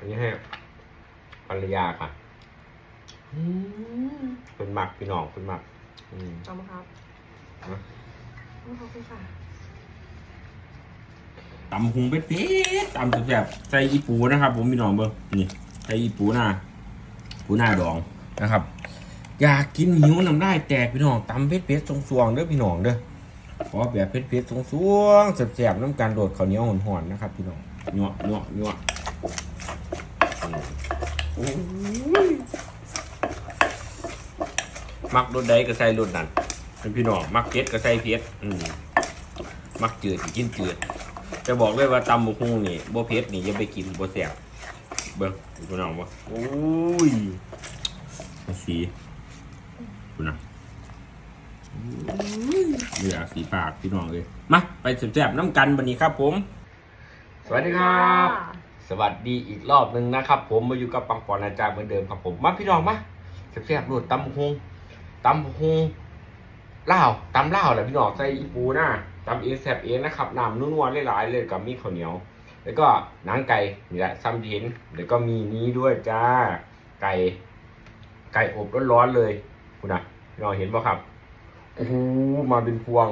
อันนี้ให้ภรรยาค่ะอืมเป็นหมักพี่น้องเป็นหมักอืมเอามาครับนะเอาขอบคุณค่ะตำหุงเป็ดเป็ดตำแซ่บๆใส่อีปูนะครับ ผมพี่น้องเบิ้งนี่ใส่อีปูหน้าปูหน้าดองนะครับ อยากกินหิวน้ำได้แตกพี่น้องตำเป็ดเป็ดๆสวงๆเด้อพี่น้องเด้อขอแบบเป็ดเป็ดๆสวงๆแซ่บๆน้ำการโดดข้าวเหนียวหอนๆนะครับ พี่น้องเนาะเนาะเนาะอื มักรสใดก็ใส่รสนั้นเป็นพี่น้องมักเผ็ดก็ใส่เผ็ดอืมมักจืดกินจืดจะบอกเลยว่าตำบุกฮุ่งนี่บ่เผ็ดนี่อย่าไปกินบ่แซ่บเบิ่งพี่น้องว่าโอ้ยสีคุณนะเหลือสีปากพี่น้องเลยมาไปแซ่บๆน้ำกันวันนี้ครับผม สวัสดีครับ สวัสดีอีกรอบหนึ่งนะครับ ผมมาอยู่กับปังปอนอาจารย์เหมือนเดิมครับผมมาพี่น้องมาแซ่บๆรวดตำฮงตำบุกฮุ่าตำลาแหละพี่น้องใส่อีปูนะตำเองแซบเองนะครับน้ำนุ่นๆหลายๆเลยกับมีข้าวเหนียว แล้วก็หนังไก่นี่แหละซ้ำเห็นแล้วก็มีนี้ด้วยจ้าไก่ ไก่อบร้อนๆเลยคุณนะพี่น้องเห็นป่ะครับโอ้โหมาเป็นพวง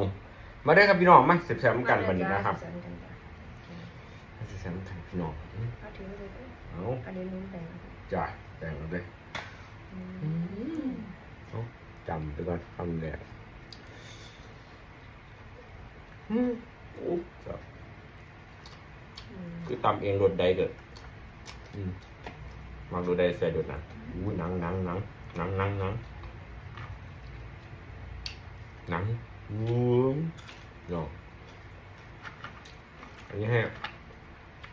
มาได้ครับพี่น้องมาเสียบๆกันวันนี้นะครับ สร็จกันจ้ะเสียบๆกันพี่น้องเอาถือเลยเอาอันนี้นุ่มแดงจ้าแต่งกันเลยเอาจำไปก่อนคำแรกอืมโอ้จ้ะคือตำเองรสใดเกิดอืมมักรสใดใส่รสนั้นอู้หนังหนังหนังหนังหนังหนังหนังอู้เนาะอันนี้ให้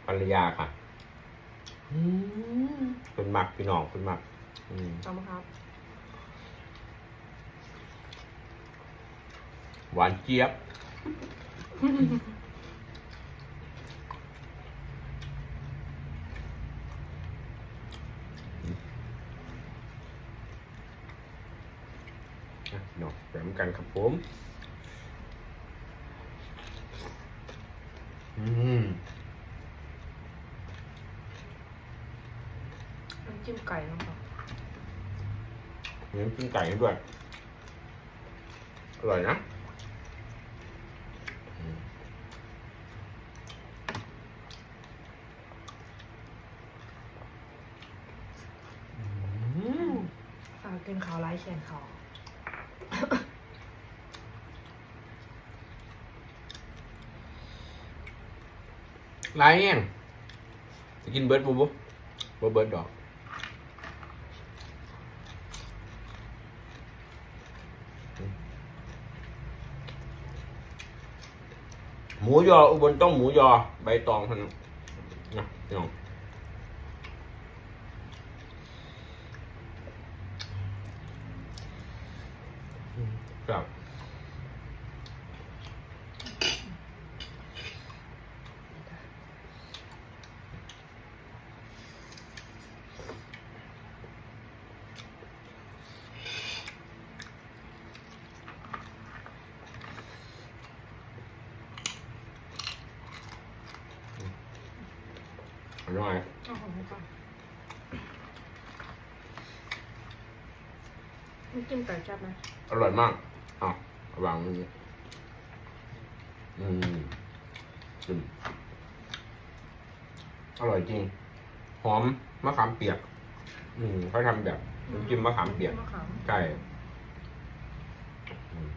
ภรรยาค่ะอืมเป็นหมักพี่น้องเป็นหมัก อืมเอามาครับ หวานเจี๊ยบ อะเนาะแบ่งกันครับผม อืม น้ำจิ้มไก่นะครับเนื้อกินไก่ให้ด้วย อร่อยนะอืมอืมฝากกินขาวไร้แขนขาวลายแห้งจะกินเบิร์ดบูบู บ่เบิร์ดดอกหมูยออุบลต้องหมูยอ ใบตองเท่านั้นนะพี่น้องครับ อร่อยเอาของผมก่อนน้ำจิ้มไก่แซ่บไหมอร่อยมากอะวางตรงนี้อืมอืมอร่อยจริง หอมมะขามเปียก อืมเขาทำแบบน้ำจิ้มมะขามเปียก มะขาม ใช่อืม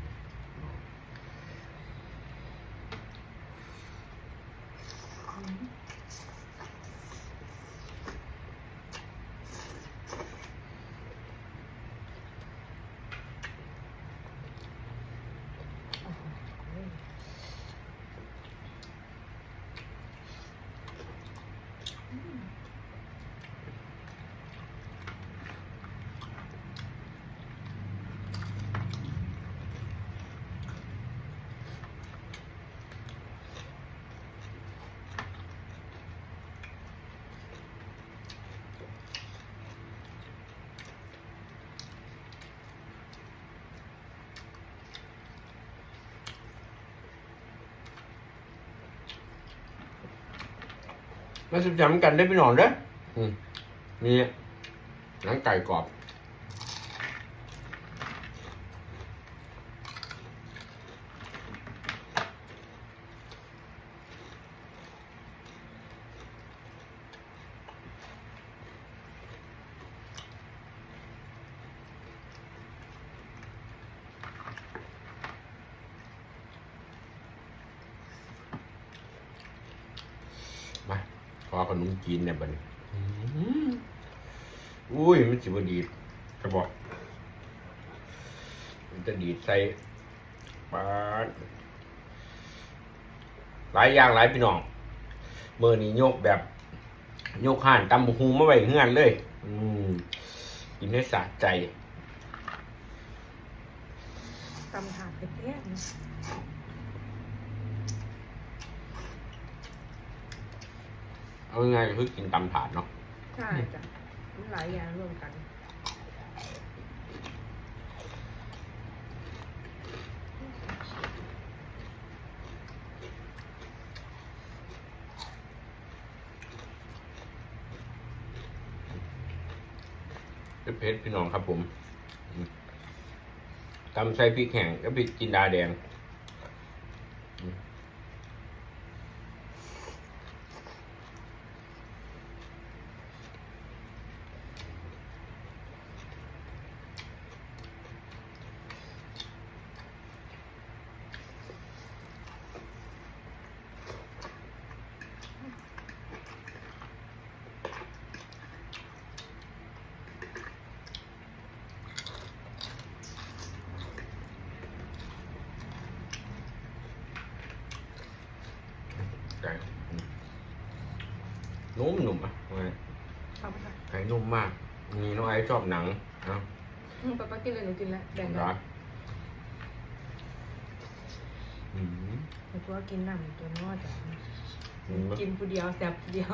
มาสุดจำกันได้พี่หนอนเด้ออืมนี่หนังไก่กรอบ มาข อขนมจีนเนี่ยบัดนี้อุ้ยมันสิบดีดจะบอกมันจะดีดใส่ปาดหลายอย่างหลายพี่น้องเมื่อนี้โยกแบบ โยกห่านตำบักฮูมาไว้เฮือนเลย อืมกินให้สะใจตำถาดเผ็ดๆน เอาง่ายๆก็คือกินตำถาดเนาะใช่จ้ะมันหลายอย่างรวมกัน เพชรพี่น้องครับผมอืมตำใส่พริกแห้งกับพริกจินดาแดง ก่อืมนุ่มหนุ่มๆอะว่าไงทำค่ะไก่นุ่มมาก มีน้องไอซ์ชอบหนังนะอืมป๊าป๊ากินเลยหนูกินแล้วแบ่งกัร้านนอืมหนูกลัวกินน้ำจนงอจ้ะอืมกินผู้เดียวแซ่บผู้เดียว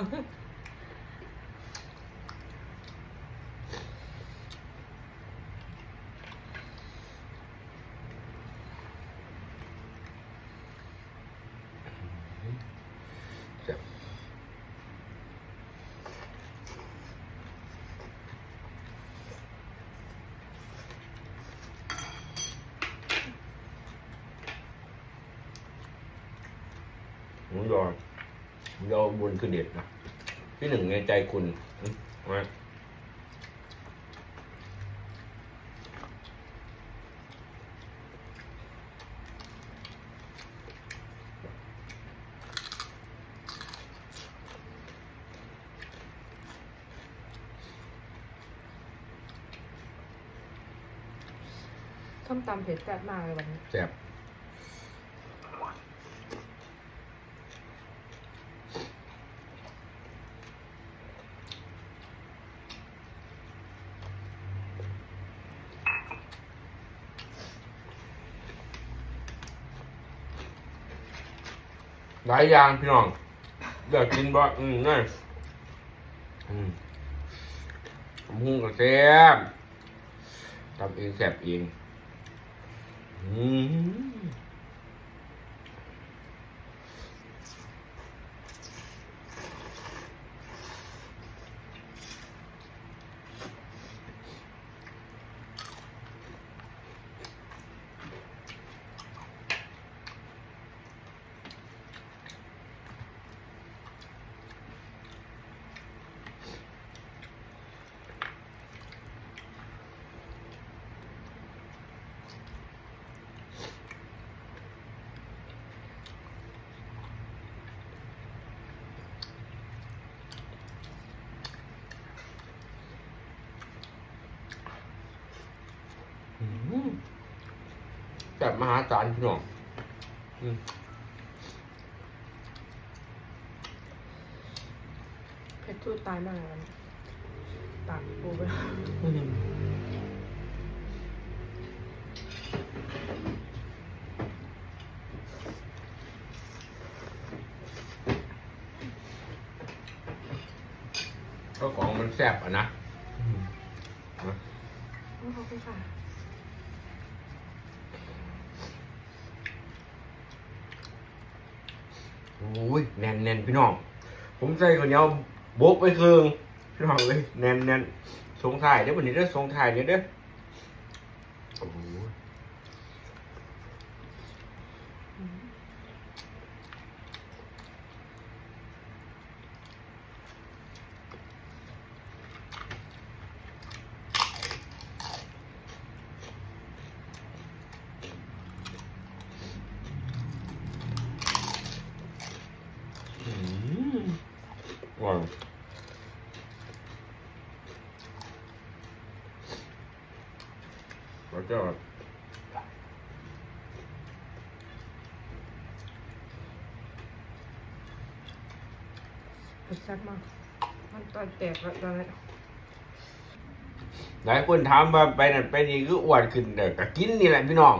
มูยอหมูยอบุญคือเด็ดนะที่หนึ่งในใจคุณอืมเอาไหมส้มตำเผ็ดแซ่บมากเลยวันนี้ แซ่บ หลายอย่างพี่น้องอยากกินบ่อืมนี่อืมมหุ้งกับแซ่บทำเองแสบเองอืม แซ่บมหาศาลพี่น้องอืมเผ็ดทูดตายมากเลยวันนี้ปากปูไปก็ของมันแซ่บอะนะขอบคุณค่ะ อ้ยแน่นแน่นพี่น้อง ผมใส่ข้าวเหนียวโบกไปครึ่งพี่น้องเลยแน่นแน่นสงถ่ายเด้อวันนี้เด้อทรงถ่ายเนี่ยเด้อโอ้ม ว้าวแล้วก็รสชาติมาก มันตอนแตกแล้วตอนนั้นหลายคนถามว่าไปนั่นไปนี่คืออ้วนขึ้นเด้อก็กินนี่แหละพี่น้อง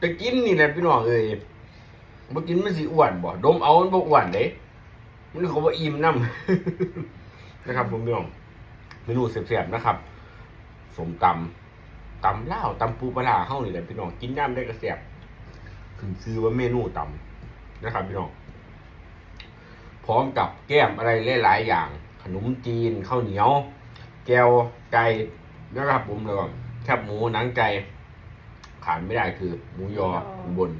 ก็กินนี่แหละพี่น้องเอ้ย บ่กินมันสิอ้วนบ่ดมเอามันบ่อ้วนเด้มันเขาว่าอิ่มนํนะครับผมพี่น้องเมนูแซ่บๆนะครับสมตำตำลาวตำปูปลาร้าเฮานี่แหละพี่น้องกินย่ำได้ก็แซ่บขึ้นชื่อว่าเมนูตำนะครับพี่น้องพร้อมกับแก้มอะไรหลายๆอย่าง ขนมจีนข้าวเหนียว แก้วไก่นะครับผมแล้วก็แคบหมูหนังไก่ขาดไม่ได้คือหมูยออุบน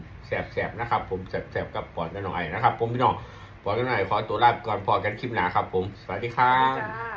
แสบๆนะครับ ผมแสบๆกับปอดกันหน่อยนะครับ ผมพี่น้องปอดกันหน่อยขอตัวลาไปก่อนพอกันคลิปหนาครับ ผมสวัสดีครับ